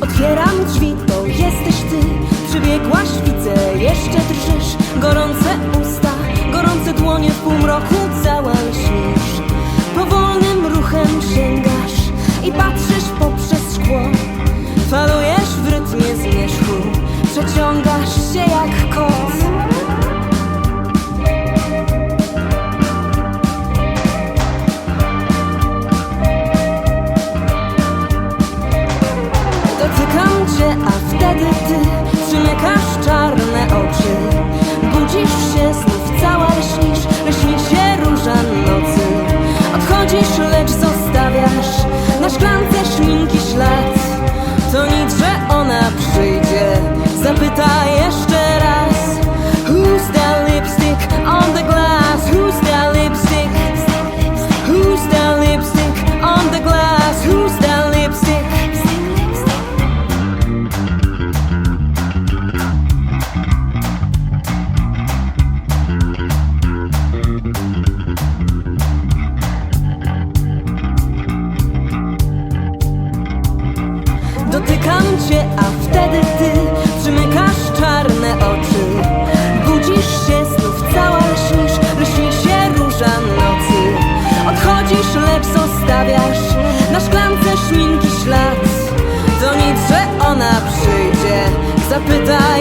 Otwieram drzwi, to jesteś ty. Przybiegłaś, widzę, jeszcze drżysz. Gorące usta, gorące dłonie w półmroku Cała lśnisz. Powolnym ruchem sięgasz I patrzysz poprzez szkło. Falujesz w rytmie zmierzchu. Przeciągasz się jak Dotykam cię, a wtedy ty przymykasz czarne oczy. Budzisz się, znów cała lśnisz, lśni się róża nocy. Odchodzisz, lecz zostawiasz na szklance szminki ślad. To nic, że ona przyjdzie, zapyta jeszcze